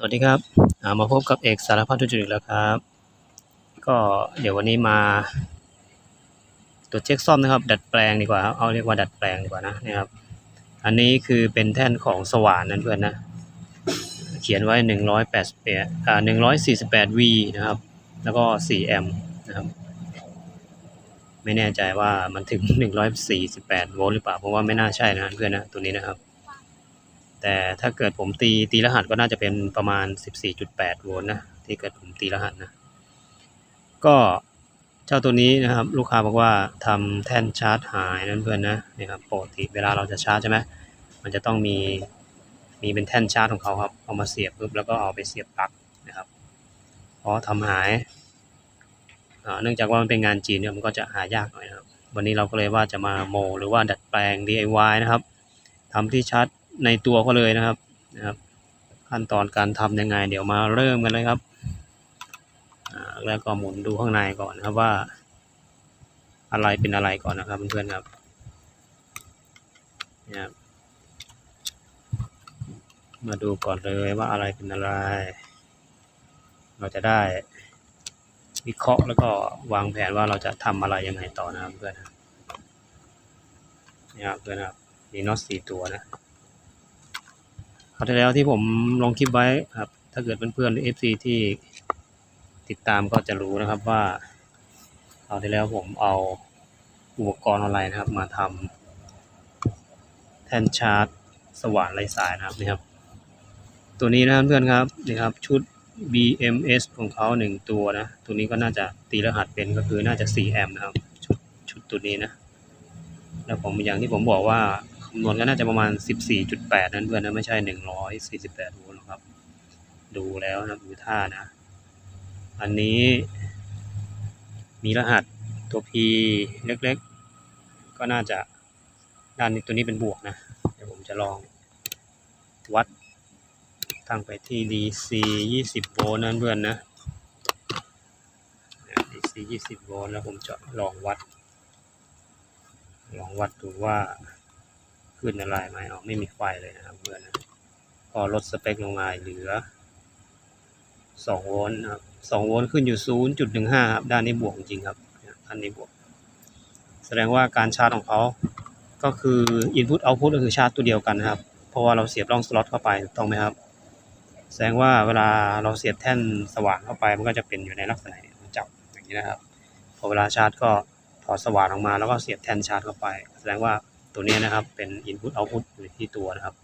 สวัสดีครับามาพบกับเอกสารพัดทุจริตแล้วครับ ก็เดี๋ยววันนี้มาตรวจเช็คซ่อมนะครับ ดัดแปลงดีกว่าครับเอาเรียกว่าดัดแปลงดีกว่านะนะครับ อันนี้คือเป็นแท่นของสว่านนั่นเพื่อนนะ เขียนไว้188อ่า 148V นะครับ แล้วก็4แอมป์นะครับ ไม่แน่ใจว่ามันถึง148โวลต์หรือเปล่า เพราะว่าไม่น่าใช่นะเพื่อนนะตัวนี้นะครับ แต่ถ้าเกิดผมตีตีรหัสก็น่าจะเป็นประมาณ 14.8 โวลต์นะ ที่เกิดผมตีรหัสนะ ก็เจ้าตัวนี้นะครับ ลูกค้าบอกว่าทำแท่นชาร์จหายนั่นเพื่อนนะนี่ครับปกติเวลาเราจะชาร์จใช่ไหมมันจะต้องมีมีเป็นแท่นชาร์จของเขาครับ เอามาเสียบปุ๊บแล้วก็เอาไปเสียบปลั๊กนะครับเพราะทำหายเนื่องจากว่ามันเป็นงานจีนเนี่ยมันก็จะหายากหน่อยนะครับ วันนี้เราก็เลยว่าจะมาโม หรือว่าดัดแปลง DIY นะครับทำที่ชาร์จ ในตัวเขาเลยนะครับนะครับ ขั้นตอนการทำยังไง เดี๋ยวมาเริ่มกันเลยครับแล้วก็หมุนดูข้างในก่อนนะครับว่า อะไรเป็นอะไรก่อนนะครับเพื่อนๆครับนะครับมาดูก่อนเลยว่าอะไรเป็นอะไร เราจะได้วิเคราะห์แล้วก็วางแผนว่าเราจะทำอะไรยังไงต่อนะครับเพื่อนนี่ครับเพื่อนครับมีน็อตสี่ตัวนะ คราวที่แล้วที่ผมลงคลิปไว้ครับ ถ้าเกิดเพื่อนๆหรือ FC ที่ติดตามก็จะรู้นะครับว่าคราวที่แล้วผมเอาอุปกรณ์อะไรนะครับ มาทำแท่นชาร์จสว่านไร้สายนะครับนี่ครับ ตัวนี้นะครับเพื่อนครับนี่ครับชุด BMS ของเขาหนึ่งตัวนะ ตัวนี้ก็น่าจะตีรหัสเป็นก็คือน่าจะ4แอมป์นะครับ ชุดชุดตัวนี้นะ แล้วผมอย่างที่ผมบอกว่า คำนวณก็น่าจะประมาณ 14.8 นั่นเพื่อนนะไม่ใช่ 148โวลต์หรอกครับ ดูแล้วนะดูท่านะ อันนี้ มีรหัสตัว P เล็กๆ ก็น่าจะด้านนี้ตัวนี้เป็นบวกนะ เดี๋ยวผมจะลองวัดตั้งไปที่ DC 20โวลต์นั่นเพื่อนนะ DC 20โวลต์แล้วผมจะลองวัด ลองวัดดูว่า ขึ้นอะไรไหมอ๋อไม่มีไฟเลยนะครับเพื่อนนะพอลดสเปคลงมาเหลือ2โวลต์นะครับ2โวลต์ขึ้นอยู่ 0.15 ครับ ด้านนี้บวกจริงครับด้านนี้บวก แสดงว่าการชาร์จของเขาก็คือ Input Output ก็คือชาร์จตัวเดียวกันนะครับ เพราะว่าเราเสียบร่องสล็อตเข้าไปถูกต้องไหมครับ แสดงว่าเวลาเราเสียบแท่นสว่านเข้าไปมันก็จะเป็นอยู่ในลักษณะนี้จับอย่างนี้นะครับ พอเวลาชาร์จก็ถอดสว่านออกมาแล้วก็เสียบแท่นชาร์จเข้าไป แสดงว่า ตัวนี้นะครับ เป็น input output อยู่ที่ตัวนะครับ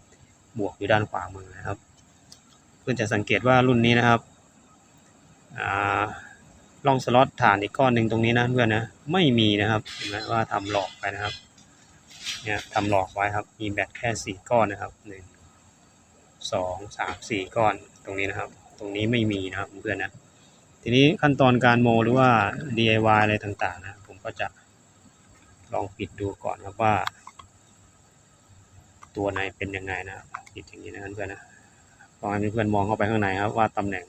บวกอยู่ด้านขวามือนะครับ เพื่อนจะสังเกตว่ารุ่นนี้นะครับอ่องสล็อตฐานอีกก้อนหนึ่งตรงนี้นะเพื่อนนะไม่มีนะครับเห็นไหมว่าทำหลอกไปนะครับเนี่ยทำหลอกไว้ครับมีแบตแค่สี่ก้อนนะครับหนึ่งสองสามสี่ก้อนตรงนี้นะครับ ตรงนี้ไม่มีนะครับเพื่อนนะทีนี้ขั้นตอนการโมหรือว่า DIY อะไรต่างๆนะผมก็จะลองปิดดูก่อนครับว่า ตัวไหนเป็นยังไงนะครับปิดอย่างนี้นะเพื่อนนะลองให้เพื่อนมองเข้าไปข้างในครับ ว่าตำแหน่ง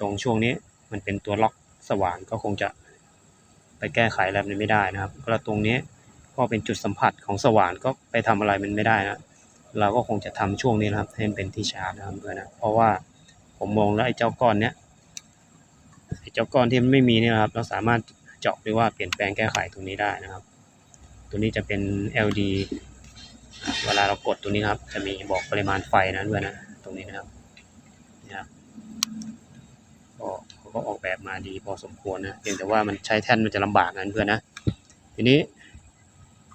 ตรงช่วงนี้มันเป็นตัวล็อกสว่านก็คงจะไปแก้ไขอะไรมันไม่ได้นะครับแล้วตรงนี้ก็เป็นจุดสัมผัสของสว่านก็ไปทำอะไรมันไม่ได้นะเราก็คงจะทำช่วงนี้นะครับให้มันเป็นที่ชาร์จนะครับเพื่อนนะเพราะว่าผมมองแล้วไอ้เจ้าก้อนเนี้ยไอ้เจ้าก้อนที่มันไม่มีเนี่ยนะครับ เราสามารถเจาะหรือว่าเปลี่ยนแปลงแก้ไขตรงนี้ได้นะครับ ตัวนี้จะเป็น LD เวลาเรากดตัวนี้ครับ จะมีบอกปริมาณไฟนะเพื่อนนะ ตรงนี้นะครับนี่ครับก็เขาก็ออกแบบมาดีพอสมควรนะเพียงแต่ว่ามันใช้แท่นมันจะลำบากนะเพื่อนนะทีนี้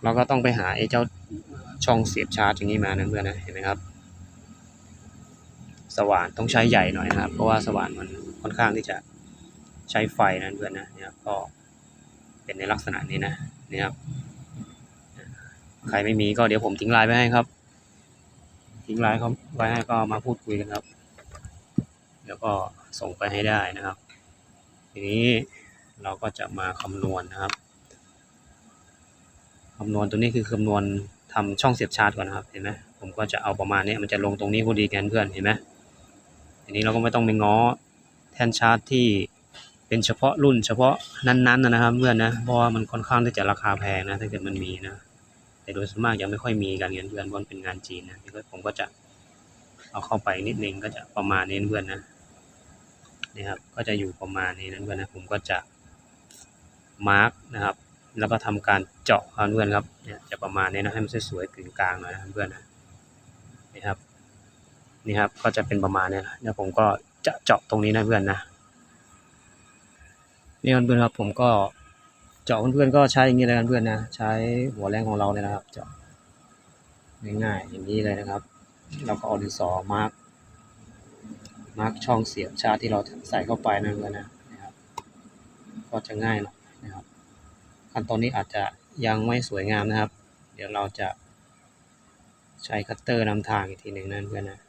เราก็ต้องไปหาไอ้เจ้าช่องเสียบชาร์จอย่างนี้มานะเพื่อนนะเห็นไหมครับ สว่านต้องใช้ใหญ่หน่อยนะครับ เพราะว่าสว่านมันค่อนข้างที่จะใช้ไฟนะเพื่อนนะเนี่ยก็เป็นในลักษณะนี้นะนี่ครับ ใครไม่มีก็เดี๋ยวผมทิ้งไลน์ไว้ให้ครับ ทิ้งไลน์เขาไว้ให้ก็มาพูดคุยกันครับ แล้วก็ส่งไปให้ได้นะครับ ทีนี้เราก็จะมาคำนวณนะครับคำนวณตัวนี้คือคำนวณทำช่องเสียบชาร์จก่อนนะครับเห็นไหมผมก็จะเอาประมาณนี้มันจะลงตรงนี้พอดีกันเพื่อนเห็นไหมทีนี้เราก็ไม่ต้องไปง้อแท่นชาร์จที่เป็นเฉพาะรุ่นเฉพาะนั้นๆนะครับเพื่อนนะเพราะว่ามันค่อนข้างที่จะราคาแพงนะถ้าเกิดมันมีนะ แต่โดยส่วนมากยังไม่ค่อยมีกันเงินเพื่อนเพราะมันเป็นงานจีนนะก็ผมก็จะเอาเข้าไปนิดนึงก็จะประมาณนี้นเพื่อนนะนี่ครับก็จะอยู่ประมาณนี้นะเพื่อนนะผมก็จะมาร์กนะครับ แล้วก็ทำการเจาะครับเพื่อนครับเนี่ยจะประมาณนี้นะให้มันสวยๆกึ่งกลางหน่อยนะเพื่อนนะนี่ครับนี่ครับก็จะเป็นประมาณนี้นะเดี๋ยวผมก็จะเจาะตรงนี้นะเพื่อนนะนี่เพื่อนครับผมก็ เจาะเพื่อนๆก็ใช้อย่างนี้เลยนเพื่อนนะ ใช้หัวแรงของเราเลยนะครับ เจาะง่ายๆอย่างนี้เลยนะครับ เราก็เอาดินสอมาร์กมาร์กช่องเสียบชาร์จที่เราใส่เข้าไปนะเพื่อนนะนะครับ ก็จะง่ายหน่อยนะครับ ขั้นตอนนี้อาจจะยังไม่สวยงามนะครับ เดี๋ยวเราจะใช้คัตเตอร์นำทางอีกทีหนึ่งนั่นเพื่อนนะ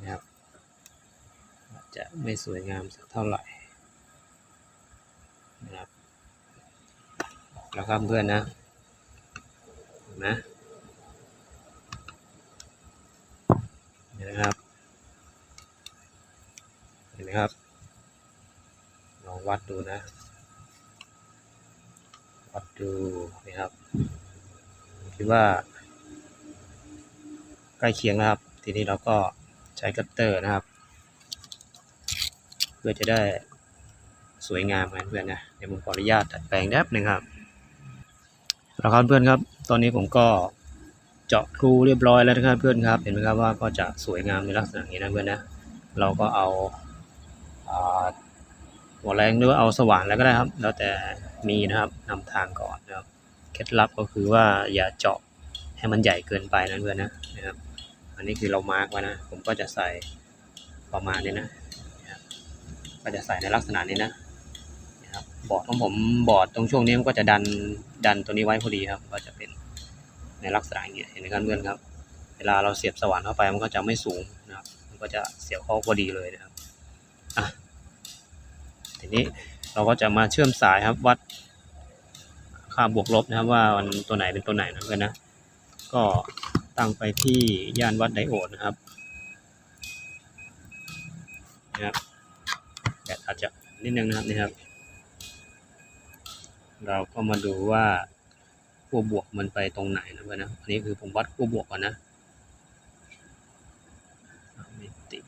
นะครับ อาจจะไม่สวยงามสักเท่าไหร่นะครับ แล้วครับเพื่อนนะนไหมเห็นไหมครับ เห็นไหมครับ ลองวัดดูนะ วัดดูนี่ครับคิดว่า ใกล้เคียงนะครับ ทีนี้เราก็ใช้คัตเตอร์นะครับ เพื่อจะได้สวยงามกันเพื่อนนะ เดี๋ยวผมขออนุญาตตัดแปลงแป๊บหนึ่งครับ แล้วครับเพื่อนครับ ตอนนี้ผมก็เจาะรูเรียบร้อยแล้วนะครับเพื่อนครับ เห็นไหมครับว่าก็จะสวยงามในลักษณะนี้นะเพื่อนนะ เราก็เอาหัวแรงหรือว่าเอาสว่านแล้วก็ได้ครับ แล้วแต่มีนะครับนำทางก่อนนะครับ เคล็ดลับก็คือว่าอย่าเจาะให้มันใหญ่เกินไปนะเพื่อนนะนะครับ อันนี้คือเรามาร์กไว้นะ ผมก็จะใส่ประมาณนี้นะ ก็จะใส่ในลักษณะนี้นะ บอร์ดของผมบอร์ดตรงช่วงนี้มันก็จะดันดันตัวนี้ไว้พอดีครับ ก็จะเป็นในลักษณะอย่างเงี้ยเห็นไหมครับเพื่อนครับ เวลาเราเสียบสว่านเข้าไปมันก็จะไม่สูงนะครับ มันก็จะเสียบเข้าพอดีเลยนะครับอะทีนี้เราก็จะมาเชื่อมสายครับวัดค่าบวกลบนะครับว่ามันตัวไหนเป็นตัวไหนนะเพื่อนนะ ก็ตั้งไปที่ย่านวัดไดโอดนะครับนะครับแบตอาจจะนิดนึงนะครับนี่ครับ เราก็มาดูว่าขั้วบวกมันไปตรงไหนนะเพื่อนนะอันนี้คือผมวัดขั้วบวกก่อนนะไม่ติด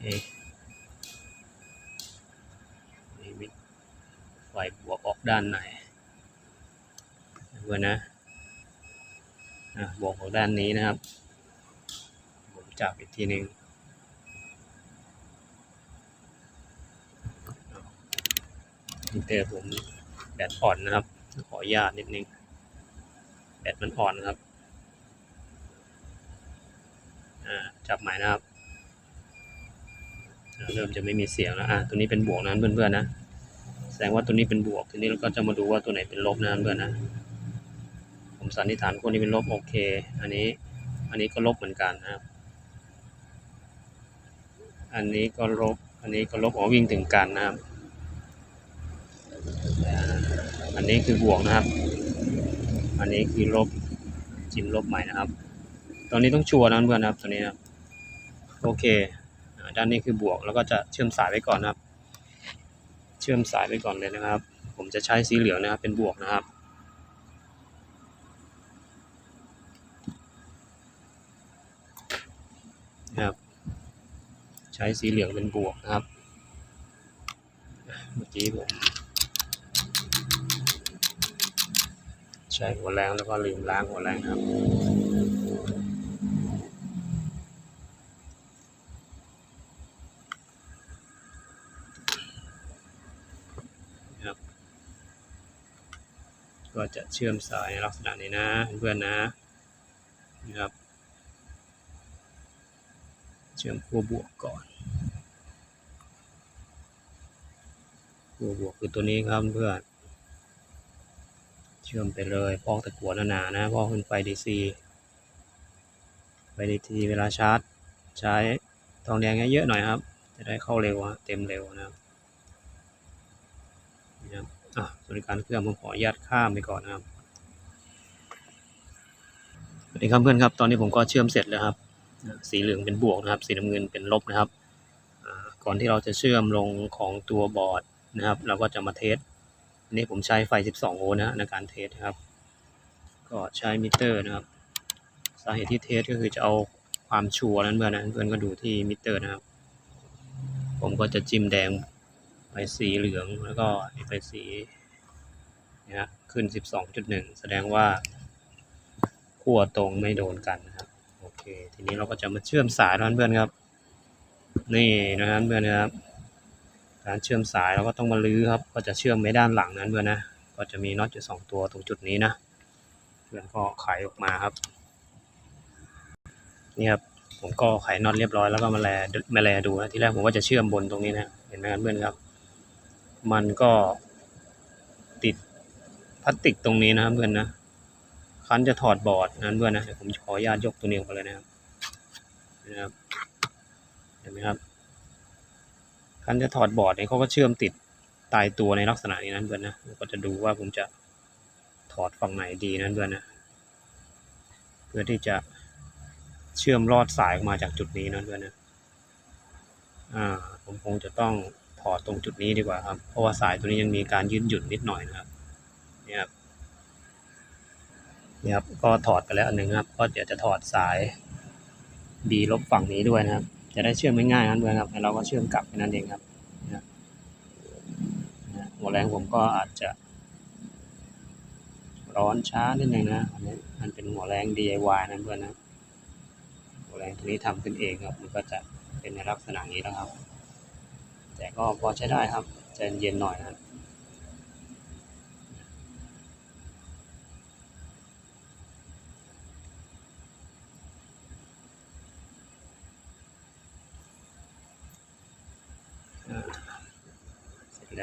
เอ๊ะนี่มีไฟบวกออกด้านไหนเพื่อนนะอะบวกออกด้านนี้นะครับ ผมจับอีกทีหนึ่ง เตอผมแบตอ่อนนะครับ ขออนุญาตนิดนึงแบตมันอ่อนนะครับอ่าจับใหม่นะครับเริ่มจะไม่มีเสียงแล้วอะตัวนี้เป็นบวกนะเพื่อนๆนะแสดงว่าตัวนี้เป็นบวกทีนี้เราก็จะมาดูว่าตัวไหนเป็นลบนะเพื่อนนะ ผมสันนิษฐานคนนี้เป็นลบโอเค อันนี้อันนี้ก็ลบเหมือนกันนะครับ อันนี้ก็ลบอันนี้ก็ลบอ๋อวิ่งถึงกันนะครับ อันนี้คือบวกนะครับ อันนี้คือลบจิ้มลบใหม่นะครับ ตอนนี้ต้องชัวร์นะเพื่อนนะครับตัวนี้นะโอเค ด้านนี้คือบวกแล้วก็จะเชื่อมสายไว้ก่อนนะครับ เชื่อมสายไว้ก่อนเลยนะครับ ผมจะใช้สีเหลืองนะครับ เป็นบวกนะครับนะครับ ใช้สีเหลืองเป็นบวกนะครับ เมื่อกี้ผม ใช้หัวแรงแล้วก็ลืมล้างหัวแรงครับนะครับ ก็จะเชื่อมสายลักษณะนี้นะเพื่อนนะนะครับ เชื่อมขั้วบวกก่อนขั้วบวกคือตัวนี้ครับเพื่อน ชื่อมไปเลยพอกตะกั่วหนาๆนะพอกเป็นไฟ DC ไฟ DC เวลาชาร์จ ใช้ทองแดงเยอะๆหน่อยครับ จะได้เข้าเร็วเต็มเร็วนะครับนะครับอะส่วนการเครื่องผมขออนุญาตข้ามไปก่อนนะครับสวัสดีครับเพื่อนครับตอนนี้ผมก็เชื่อมเสร็จแล้วครับ สีเหลืองเป็นบวกนะครับ สีน้ำเงินเป็นลบนะครับก่อนที่เราจะเชื่อมลงของตัวบอร์ดนะครับ เราก็จะมาเทส อันนี้ผมใช้ไฟ 12 โวลต์นะในการเทสครับ ก็ใช้มิเตอร์นะครับ สาเหตุที่เทสก็คือจะเอาความชัวร์นั้นเพื่อนนะเพื่อนก็ดูที่มิเตอร์นะครับ ผมก็จะจิ้มแดงไปสีเหลืองแล้วก็ไปสีนะฮะขึ้น 12.1 แสดงว่าขั้วตรงไม่โดนกันนะครับโอเค ทีนี้เราก็จะมาเชื่อมสายนะเพื่อนครับ นี่นะครับเพื่อนนะครับ การเชื่อมสายเราก็ต้องมาลื้อครับ ก็จะเชื่อมไว้ด้านหลังนั้นเพื่อนนะ ก็จะมีน็อตอยู่สองตัวตรงจุดนี้นะเพื่อนก็ไขออกมาครับนี่ครับผมก็ไขน็อตเรียบร้อยแล้วก็มาแลมาแลดูนะที่แรกผมว่าจะเชื่อมบนตรงนี้นะเห็นไหมครับเพื่อนครับ มันก็ติดพลาสติกตรงนี้นะครับเพื่อนนะคันจะถอดบอร์ดนั้นเพื่อนนะเดี๋ยวผมขออนุญาตยกตัวนี้ออกไปเลยนะครับนะครับเห็นไหมครับ คันจะถอดบอร์ดเนี่ยเขาก็เชื่อมติดตายตัวในลักษณะนี้นั้นเพื่อนนะก็จะดูว่าผมจะถอดฝั่งไหนดีนั้นเพื่อนนะเพื่อที่จะเชื่อมลอดสายออกมาจากจุดนี้นั้นเพื่อนนะอ่าผมคงจะต้องถอดตรงจุดนี้ดีกว่าครับ เพราะว่าสายตัวนี้ยังมีการยืดหยุ่นนิดหน่อยนะครับเนี่ยครับเนี่ยครับก็ถอดไปแล้วอันหนึ่งครับ ก็เดี๋ยวจะถอดสาย B ลบฝั่งนี้ด้วยนะครับ จะได้เชื่อมง่ายๆนั้นด้วยครับแล้เราก็เชื่อมกลับแค่นั้นเองครับนะหัวแรงผมก็อาจจะ ร้อนช้านิดนึงนะอันนี้มันเป็นหัวแรง DIY นะเพื่อนนะหัวแรงตัวนี้ทำขึ้นเองครับ มันก็จะเป็นในลักษณะนี้แล้วครับ แต่ก็พอใช้ได้ครับใจเย็นหน่อยนะ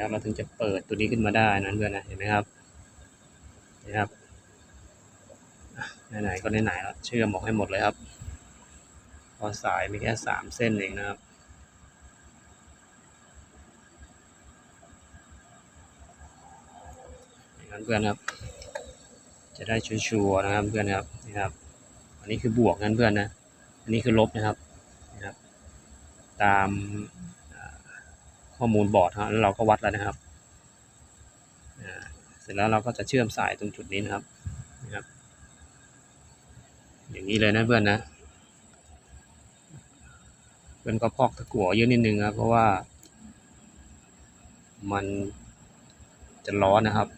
ครับเสร็จแล้วเราถึงจะเปิดตัวนี้ขึ้นมาได้นั้นเพื่อนนะเห็นไหมครับนี่ครับไหนๆก็ไหนๆแล้วเชื่อมออกให้หมดเลยครับ พอสายมีแค่สามเส้นเองนะครับอย่างนั้นเพื่อนครับ จะได้ชัวร์นะครับเพื่อนครับนี่ครับอันนี้คือบวกนั้นเพื่อนนะ อันนี้คือลบนะครับนะครับ ตาม ข้อมูลบอร์ดฮะแล้วเราก็วัดแล้วนะครับอ่าเสร็จแล้วเราก็จะเชื่อมสายตรงจุดนี้นะครับนะครับ อย่างนี้เลยนะเพื่อนนะเพื่อนก็พอกตะกั่วเยอะนิดนึงครับเพราะว่า มันจะร้อนนะครับ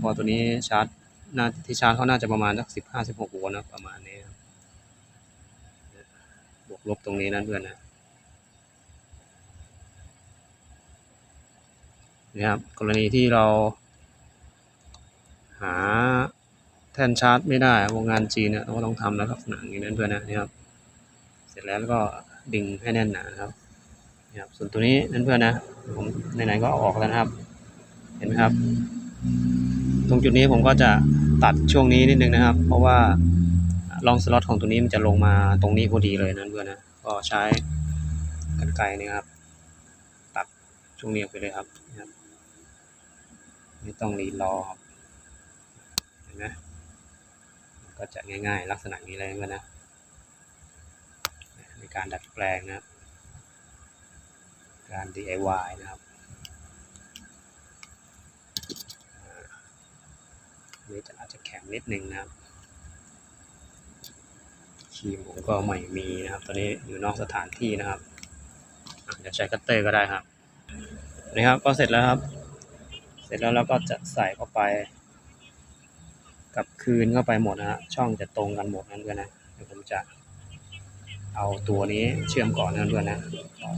พอตัวนี้ชาร์จน่าที่ชาร์จเขาน่าจะประมาณสักสิบห้าสิบหกโวลต์นะประมาณนี้บบวกลบตรงนี้นะเพื่อนนะ นะครับ กรณีที่เรา หาแท่นชาร์จไม่ได้วงงานจีนเนี่ยเราก็ต้องทำลักษณะอย่างนี้นเพื่อนนะนะครับ เสร็จแล้วก็ดึงให้แน่นหนานะครับนะครับส่วนตัวนี้นั่นเพื่อนนะผมไหนๆก็ออกแล้วนะครับ เห็นไหมครับ ตรงจุดนี้ผมก็จะตัดช่วงนี้นิดนึงนะครับ เพราะว่าลองสล็อตของตัวนี้มันจะลงมาตรงนี้พอดีเลยนั่นเพื่อนนะก็ใช้กรรไกรนี่ครับ ตัดช่วงนี้ออกไปเลยครับ ไม่ต้องรีรอครับเห็นไหมก็จะง่ายๆ ลักษณะนี้เลยเพื่อนนะในการดัดแปลงนะครับ การ DIY นะครับอ่านี่จะอาจจะแข็งนิดนึงนะครับครีมผมก็ไม่มีนะครับ ตอนนี้อยู่นอกสถานที่นะครับอะจะใช้คัตเตอร์ก็ได้ครับนี่ครับก็เสร็จแล้วครับ เสร็จแล้วเราก็จะใส่เข้าไป กับคืนเข้าไปหมดนะฮะช่องจะตรงกันหมดนั่นเพื่อนนะเดี๋ยวผมจะเอาตัวนี้เชื่อมก่อนนั่นเพื่อนนะ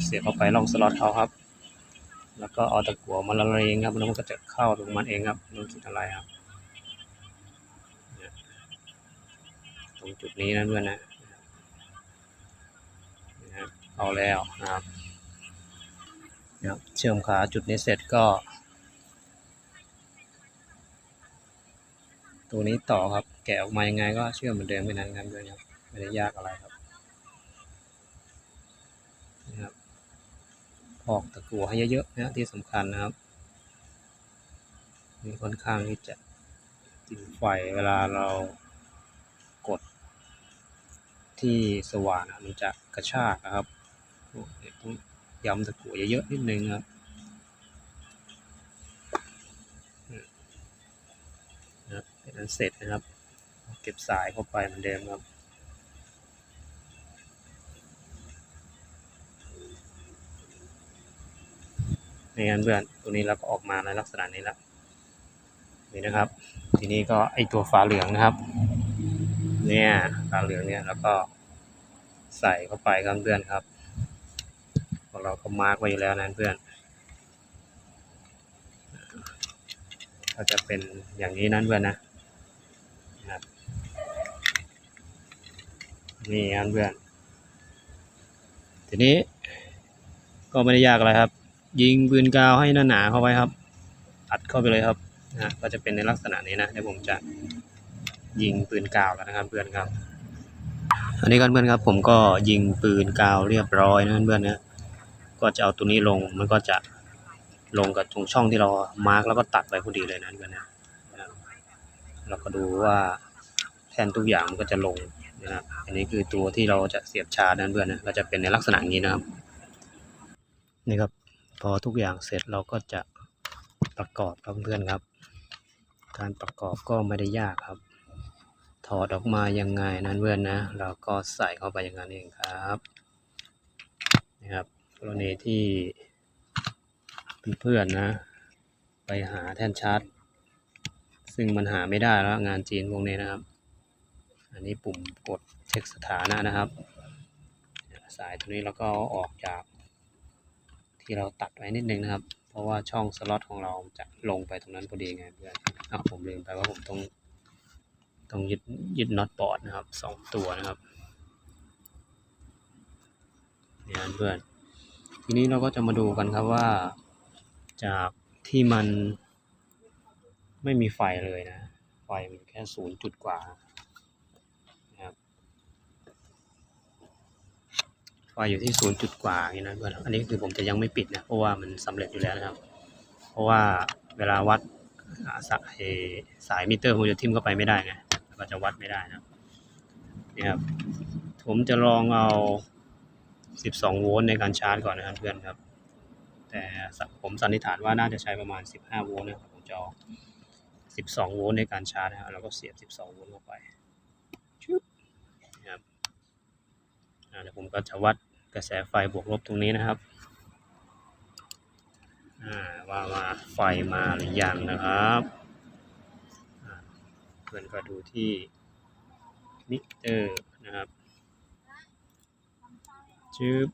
เสียบเข้าไปล่องสล็อตเขาครับ แล้วก็เอาตะกั่วมาละเลงครับแล้วมันก็จะเข้าตรงมันเองครับไม่ต้องคิดอะไรครับตรงจุดนี้นั่นเพื่อนนะนะเอาแล้วนะครับเชื่อมขาจุดนี้เสร็จก็ ตัวนี้ต่อครับ แกะออกมายังไงก็เชื่อมเหมือนเดิมไม่นานครับด้วยครับไม่ได้ยากอะไรครับนะครับพอกตะกั่วให้เยอะๆนะที่สำคัญนะครับนี่ค่อนข้างที่จะติดไฟเวลาเรากดที่สว่านมันจะกระชากนะครับต้องย้ำตะกั่วเยอะๆนิดนึงครับ เป็นอันเสร็จนะครับ เก็บสายเข้าไปเหมือนเดิมครับนี่งั้นเพื่อนตัวนี้เราก็ออกมาในลักษณะนี้แล้วนี่นะครับ ทีนี้ก็ไอตัวฝาเหลืองนะครับ เนี่ยฝาเหลืองเนี่ยแล้วก็ใส่เข้าไปครับเพื่อนครับของเราก็มาร์กไว้อยู่แล้วนะเพื่อนก็จะเป็นอย่างนี้นั้นเพื่อนนะนะครับ นี่ครับเพื่อน ทีนี้ ก็ไม่ได้ยากอะไรครับ ยิงปืนกาวให้หนาๆเข้าไว้ครับ อัดเข้าไปเลยครับนะก็จะเป็นในลักษณะนี้นะเดี๋ยวผมจะยิงปืนกาวแล้วนะครับเพื่อนครับ อันนี้กันเพื่อนครับ ผมก็ยิงปืนกาวเรียบร้อยนะเพื่อนนะก็จะเอาตัวนี้ลงมันก็จะลงกับตรงช่องที่เรามาร์กแล้วก็ตัดไปพอดีเลยนะเพื่อนนะเราก็ดูว่าแทนทุกอย่างมันก็จะลง นะครับ อันนี้คือตัวที่เราจะเสียบชาร์จนะเพื่อนนะ ก็จะเป็นในลักษณะนี้นะครับ นี่ครับ พอทุกอย่างเสร็จเราก็จะประกอบครับเพื่อนครับ การประกอบก็ไม่ได้ยากครับ ถอดออกมายังไงนั้นเพื่อนนะ เราก็ใส่เข้าไปอย่างนั้นเองครับนะครับกรณีที่เพื่อนๆนะ ไปหาแท่นชาร์จซึ่งมันหาไม่ได้แล้วงานจีนพวกนี้นะครับ อันนี้ปุ่มกดเช็คสถานะนะครับ สายตัวนี้เราก็ออกจากที่เราตัดไว้นิดนึงนะครับ เพราะว่าช่องสล็อตของเราจะลงไปตรงนั้นพอดีไงเพื่อนอ้าวผมลืมไปว่าผมต้องต้องยึดยึดน็อตบอร์ดนะครับสองตัวนะครับเนี่นะเพื่อน ทีนี้เราก็จะมาดูกันครับว่า จากที่มันไม่มีไฟเลยนะ ไฟมันแค่ศูนย์จุดกว่านะครับ ไฟอยู่ที่ศูนย์จุดกว่าอย่างนี้นะเพื่อนอันนี้คือผมจะยังไม่ปิดนะเพราะว่ามันสำเร็จอยู่แล้วนะครับ เพราะว่าเวลาวัดสายสายมิเตอร์ผมจะทิ่มเข้าไปไม่ได้ไงก็จะวัดไม่ได้นะครับนี่ครับผมจะลองเอา 12 โวลต์ในการชาร์จก่อนนะครับเพื่อนครับ แต่ผมสันนิษฐานว่าน่าจะใช้ประมาณ 15 โวลต์นะครับผมจะเอา12 โวลต์ในการชาร์จนะครับแล้วก็เสียบ 12 โวลต์เข้าไปนะครับเดี๋ยวผมก็จะวัด กระแสไฟบวกลบตรงนี้นะครับว่าว่าไฟมาหรือยังนะครับเพื่อนก็ดูที่มิเตอร์นะครับชืบ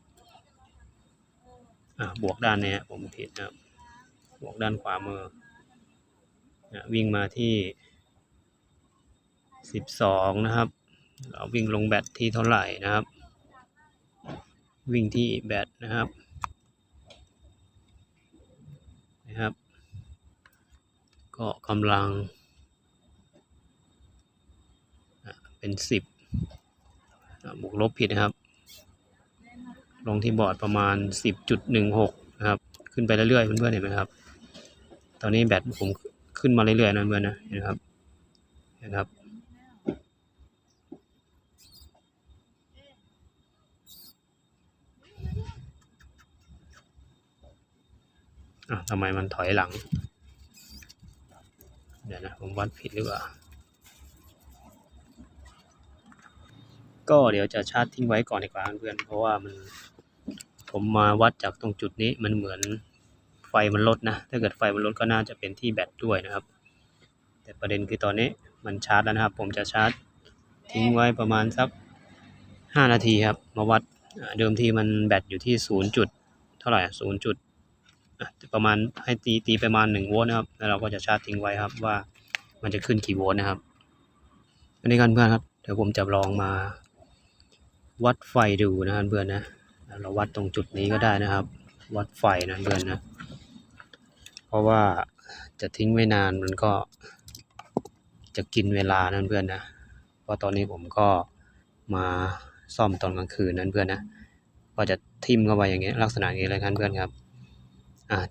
อ่าบวกด้านเนี้ยผมผิดนะครับ บวกด้านขวามือนะวิ่งมาที่สิบสองนะครับ เราวิ่งลงแบตที่เท่าไหร่นะครับ วิ่งที่แบตนะครับนะครับ ก็กำลัง เป็นสิบบวกลบผิดนะครับ ลงที่บอร์ดประมาณสิบจุดหนึ่งหกนะครับ ขึ้นไปเรื่อยๆเพื่อนๆเห็นไหมครับ ตอนนี้แบตผมขึ้นมาเรื่อยๆนะเพื่อนนะเห็นครับเห็นไหมครับ อะทำไมมันถอยหลัง เดี๋ยวนะ ผมวัดผิดหรือเปล่า ก็เดี๋ยวจะชาร์จทิ้งไว้ก่อนดีกว่าเพื่อน เพราะว่ามัน ผมมาวัดจากตรงจุดนี้มันเหมือนไฟมันลดนะ ถ้าเกิดไฟมันลดก็น่าจะเป็นที่แบตด้วยนะครับ แต่ประเด็นคือตอนนี้มันชาร์จแล้วนะครับ ผมจะชาร์จทิ้งไว้ประมาณสักห้านาทีครับ มาวัดเดิมทีมันแบตอยู่ที่ศูนย์จุด เท่าไหร่ศูนย์จุด ประมาณให้ตีตีประมาณหนึ่งโวลต์นะครับ แล้วเราก็จะชาร์จทิ้งไว้ครับว่ามันจะขึ้นกี่โวลต์นะครับอันนี้กันเพื่อนครับ เดี๋ยวผมจะลองมา วัดไฟดูนะครับเพื่อนนะ เราวัดตรงจุดนี้ก็ได้นะครับ วัดไฟนะเพื่อนนะ เพราะว่าจะทิ้งไว้นานมันก็จะกินเวลานั่นเพื่อนนะ เพราะตอนนี้ผมก็มาซ่อมตอนกลางคืนนั่นเพื่อนนะ ก็จะทิ่มเข้าไปอย่างเงี้ยลักษณะอย่างนี้เลยครับเพื่อนครับ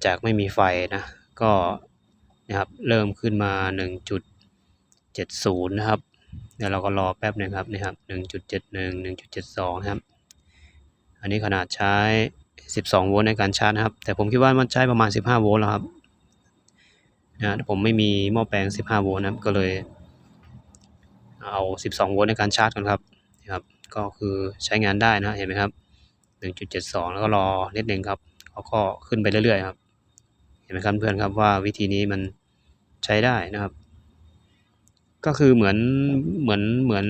จากไม่มีไฟนะ ก็นะครับเริ่มขึ้นมา 1.70 นะครับเดี๋ยวเราก็รอแป๊บหนึงครับนี่ครับ 1.71 1.72นะครับ อันนี้ขนาดใช้ 12 โวลต์ในการชาร์จนะครับ แต่ผมคิดว่ามันใช้ประมาณ 15 โวลต์แล้วครับนะผมไม่มีหม้อแปลง 15 โวลต์นะครับ ก็เลยเอา 12 โวลต์ในการชาร์จก่อนครับนะครับ ก็คือใช้งานได้นะ เห็นไหมครับ 1.72 แล้วก็รอนิดนึงครับ เขาก็ขึ้นไปเรื่อยๆครับ เห็นไหมครับเพื่อนครับว่าวิธีนี้มันใช้ได้นะครับ ก็คือเหมือนเหมือนเหมือน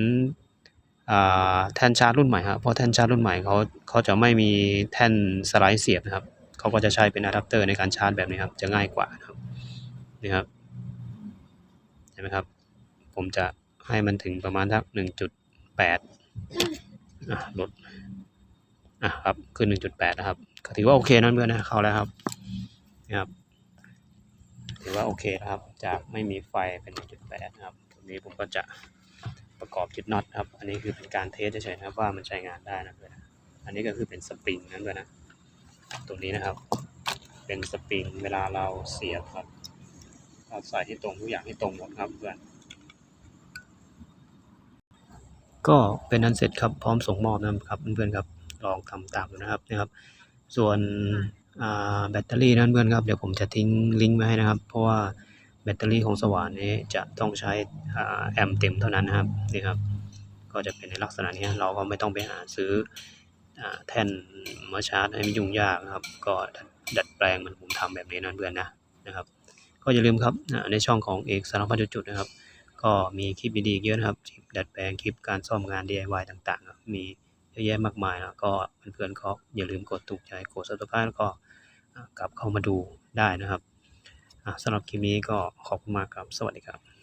แท่นชาร์จรุ่นใหม่ครับเพราะแท่นชาร์จรุ่นใหม่เขาเขาจะไม่มีแท่นสไลด์เสียบนะครับเขาก็จะใช้เป็นอะแดปเตอร์ในการชาร์จแบบนี้ครับ จะง่ายกว่านะครับนี่ครับเห็นไหมครับ ผมจะให้มันถึงประมาณสัก1.8อะลดอะครับคือ1.8นะครับ ก็ถือว่าโอเคนั่นเพื่อนนะเข้าแล้วครับนะครับ ถือว่าโอเคนะครับ จากไม่มีไฟเป็น1.8นะครับตรงนี้ผมก็จะประกอบจุดน็อตครับ อันนี้คือเป็นการเทสเฉยๆนะครับว่ามันใช้งานได้นะเพื่อนนะอันนี้ก็คือเป็นสปริงนั่นด้วยนะตรงนี้นะครับ เป็นสปริงเวลาเราเสียบครับเราใส่ที่ตรงทุกอย่างที่ตรงหมดครับเพื่อนก็เป็นอันเสร็จครับพร้อมส่งมอบนะครับเพื่อนๆครับลองทำตามดูนะครับนะครับ ส่วนอ่าแบตเตอรี่นั้นเพื่อนครับ เดี๋ยวผมจะทิ้งลิงก์ไว้ให้นะครับ เพราะว่าแบตเตอรี่ของสว่านนี้จะต้องใช้อ่าแอมป์เต็มเท่านั้นนะครับนี่ครับ ก็จะเป็นในลักษณะนี้เราก็ไม่ต้องไปหาซื้ออ่าแท่นมาชาร์จให้มันยุ่งยากนะครับ ก็ดัดแปลงเหมันผมทำแบบนี้นะเพื่อนนะนะครับ ก็อย่าลืมครับอ่าในช่องของเอกสารพัดจุดๆนะครับ ก็มีคลิปดีๆเยอะนะครับคลิปดัดแปลงคลิปการซ่อมงาน DIY ต่างๆครับมี เยอะแยะมากมายนะก็เพื่อนๆก็อย่าลืมกดถูกใจกดซับสไครต์แล้วก็กลับเข้ามาดูได้นะครับสำหรับคลิปนี้ก็ขอบคุณมากครับ สวัสดีครับ